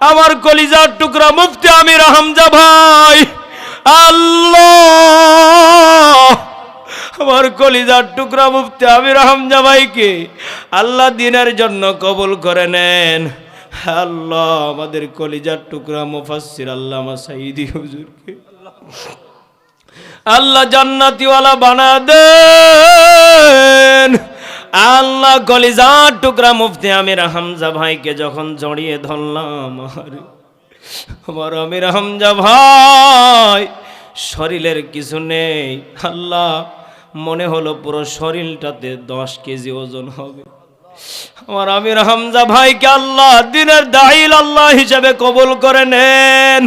আমার কলিজার টুকরা মুফতি আমির হামজা ভাই। আল্লাহ! আমার কলিজার টুকরা মুফতি আমির হামজা ভাইকে আল্লাহ দিনের জন্য কবুল করে নেন। আল্লাহ, আমাদের কলিজার টুকরা মুফাসসির আল্লামা সাইদি হুজুরকে আল্লাহ জান্নাতিওয়ালা বানা দেন। আল্লাহ কলিজার টুকরা মুফতি আমির হামজা ভাইকে যখন জড়িয়ে ধরলাম, আরে আমার আমির হামজা ভাই, শরীরের কিছু নেই। আল্লাহ, মনে হলো পুরো শরীরটাতে দশ কেজি ওজন হবে। আমার আমির হামজা ভাইকে আল্লাহ দিনের দাহিল আল্লাহ হিসেবে কবুল করে নেন।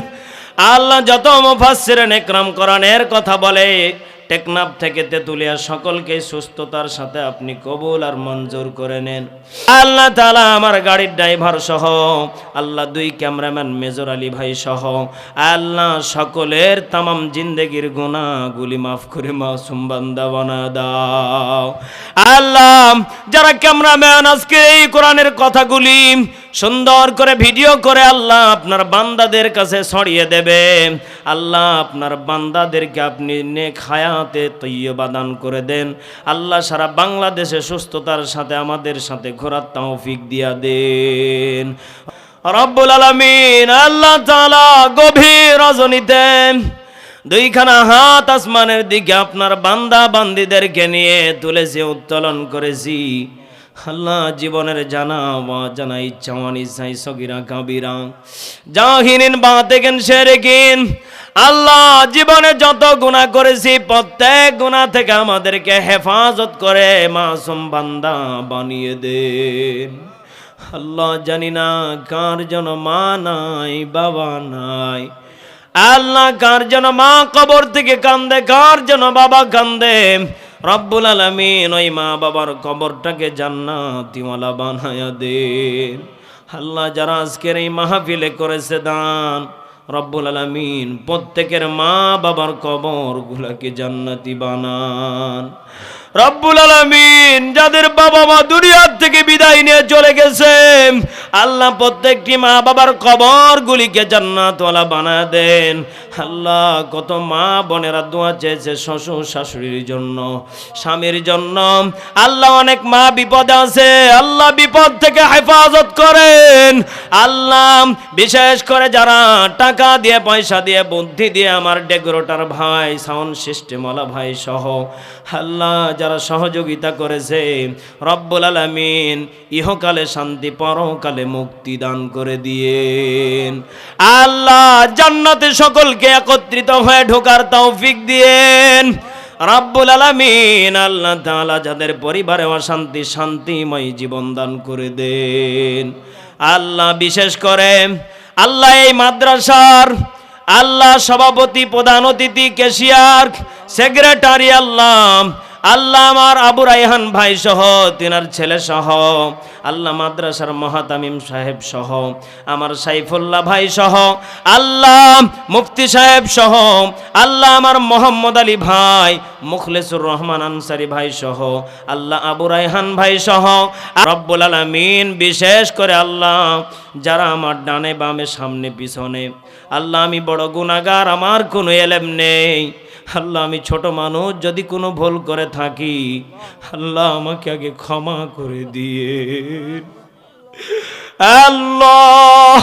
আল্লাহ যত মুফাসসিরিন একরাম কোরআনের কথা বলে টেকনাফ থেকে তেতুলিয়া সকলকে সুস্থতার সাথে আপনি কবুল আর মঞ্জুর করে নেন। আল্লাহ তাআলা আমার গাড়ির ড্রাইভার সহ, আল্লাহ দুই ক্যামেরাম্যান মেজর আলী ভাই সহ, আল্লাহ সকলের তামাম জিন্দেগির গুনাহগুলি মাফ করে মাসুম বান্দা বানা দাও। আল্লাহ, যারা ক্যামেরাম্যান, আজকে এই কোরআনের কথাগুলি সুন্দর করে ভিডিও করে আল্লাহ আপনার বান্দাদের কাছে ছড়িয়ে দেবে। আল্লাহ আপনার বান্দাদেরকে আপনি নেক হায়াতে তৈয়বা দান করে দেন। আল্লাহ সারা বাংলাদেশে সুস্থতার সাথে আমাদের সাথে ঘোরার তৌফিক দিয়া দেন। রব্বুল আলামিন আল্লাহ তাআলা গভীর রজনীতে দুইখানা হাত আসমানের দিকে আপনার বান্দা বান্দিদেরকে নিয়ে তুলেছি, উত্তোলন করেছি। আল্লাহ জীবনের জানা বা জানা ইচ্ছা ইচ্ছাই সগিরা কাবিরা। জাহিনিন বা দেখেন সেরেকিন আল্লাহ জীবনে যত গুণা করেছি, প্রত্যেক গুণা থেকে আমাদেরকে হেফাজত করে মাসুম বান্দা বানিয়ে দেন আল্লাহ জানি না কার যেন মা নাই, বাবা নাই। আল্লাহ কার যেন মা কবর থেকে কান্দে, কার যেন বাবা কান্দে। রব্বুল আলমিন ওই মা বাবার কবরটাকে জান্নাতিওয়ালা বানায়া দেন। আল্লাহ যারা আজকের এই মাহফিলে করেছে দান, রব্বুল আলমিন প্রত্যেকের মা বাবার কবর গুলাকে জান্নাতি বানান। রব্বুল আলমিন যাদের বাবা মা দুনিয়ার থেকে বিদায় চলে গেছে। আল্লাহ প্রত্যেকটি মা বাবার কবর গুলিকে জান্নাতওয়ালা বানায় দেন। আল্লাহ কত মা বোনেরা দোয়া চেয়েছে শ্বশুর শাশুড়ির জন্য, স্বামীর জন্য। আল্লাহ অনেক মা বিপদে আছে, আল্লাহ বিপদ থেকে হেফাজত করেন। আল্লাহ বিশেষ করে যারা টাকা দিয়ে, পয়সা দিয়ে, বুদ্ধি দিয়ে আমার ডেকোরেটার ভাই, সাউন্ড সিস্টেমওয়ালা ভাই সহ, আল্লাহ যারা সহযোগিতা করেছে, রব্বুল আলামিন ইহকালে শান্তি, পরকালে মুক্তি দান করে দিয়েন। আল্লাহ জান্নাতে সকলকে একত্রিত হয়ে ঢোকার তৌফিক দিয়েন। রাব্বুল আলামিন আল্লাহ তাআলা যাদের পরিবারে অশান্তি, শান্তিময় জীবন দান করে দেন। আল্লাহ বিশেষ করে আল্লাহ এই মাদ্রাসার, আল্লাহ সভাপতি প্রধান অতিথি কেশিয়ার সেক্রেটারি, আল্লাহ আল্লাহ আমার আবু রায়হান ভাই সহ, তিনার ছেলে সহ, আল্লাহ মাদ্রাসার মহাতামিম সাহেব সহ, আমার সাইফুল্লাহ ভাই সহ, আল্লাহ মুফতি সাহেব সহ, আল্লাহ আমার মোহাম্মদ আলী ভাই মুখলেসুর রহমান আনসারি ভাই সহ, আল্লাহ আবু রাইহান ভাই সহ রব্বুল আলমিন বিশেষ করে আল্লাহ, যারা আমার ডানে বামে সামনে পিছনে। আল্লাহ, আমি বড় গুণাগার আমার কোনো এলেম নেই। আল্লাহ, আমি ছোট মানুষ, যদি কোনো ভুল করে থাকি, আল্লাহ আমাকে আগে ক্ষমা করে দিয়ে। আল্লাহ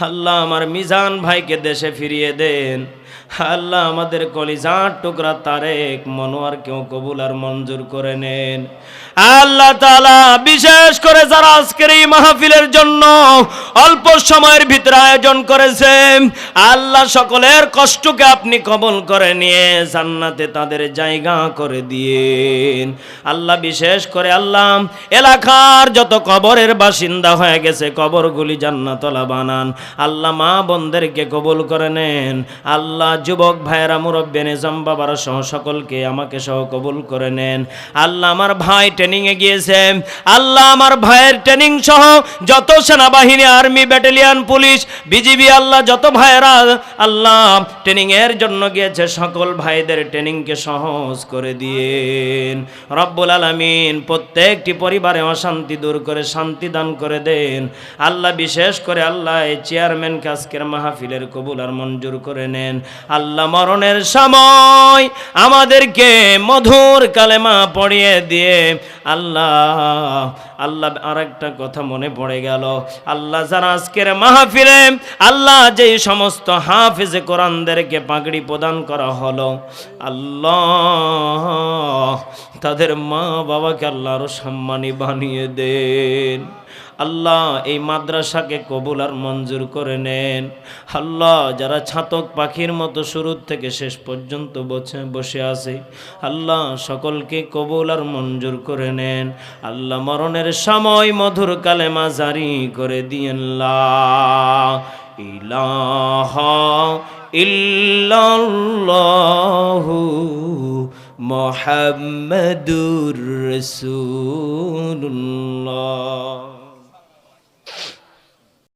আল্লাহ, আমার মিজান ভাইকে দেশে ফিরিয়ে দেন। আল্লাহ আমাদের কলিজার টুকরা তারেক মনোয়ার কেউ কবুল আর মঞ্জুর করে নেন। আল্লাহ তাআলা বিশেষ করে যারা আজকের এই মাহফিলের জন্য অল্প সময়ের ভিতরে আয়োজন করেছেন আল্লাহ সকলের কষ্টকে আপনি কবল করে নিয়ে জান্নাতে তাদের জায়গা করে দিয়েন। আল্লাহ বিশেষ করে আল্লাহ এলাকার যত কবরের বাসিন্দা হয়ে গেছে, কবরগুলি জান্নাতলা বানান। আল্লাহ মা বোনদেরকে কবুল করে নেন। আল্লাহ যুবক ভাইয়েরা, মুরব্বী নিজাম বাবার সহ সকলকে আমাকে সহ কবুল করে নেন। আল্লাহ আমার ভাই ট্রেনিংয়ে গিয়েছে। আল্লাহ আমার ভাইয়ের ট্রেনিং সহ যত সেনাবাহিনী আর্মি ব্যাটালিয়ান পুলিশ বিজিবি আল্লাহ যত ভাইয়েরা, আল্লাহ ট্রেনিংয়ের জন্য গিয়েছে, সকল ভাইদের ট্রেনিংকে সহজ করে দিয়েন। রব্বুল আলমিন প্রত্যেকটি পরিবারে অশান্তি দূর করে, শান্তি দান করে দেন। আল্লাহ বিশেষ করে আল্লাহ এই চেয়ার চেয়ারম্যানকে মাহফিলের কবুল আর মঞ্জুর করে নেন। আল্লাহ মরণের সময় আমাদেরকে মধুর কালেমা পড়িয়ে দিয়ে আল্লাহ আল্লাহ আর একটা কথা মনে পড়ে গেল। আল্লাহ যারা আজকের মাহফিলে আল্লাহ যেই সমস্ত হাফিজে কোরআনদেরকে পাগড়ি প্রদান করা হলো, আল্লাহ তাদের মা বাবাকে আল্লাহ আরও সম্মানী বানিয়ে দেন। আল্লাহ এই মাদ্রাসাকে কবুল আর মঞ্জুর করে নেন। আল্লাহ যারা ছাতক পাখির মতো শুরু থেকে শেষ পর্যন্ত বসে বসে আছে, আল্লাহ সকলকে কবুল আর মঞ্জুর করে নেন। আল্লাহ মরণের সময় মধুর কালেমা জারি করে দিয়েন ইলাহা ইল্লাল্লাহু মোহাম্মদুর রসুল্লাহ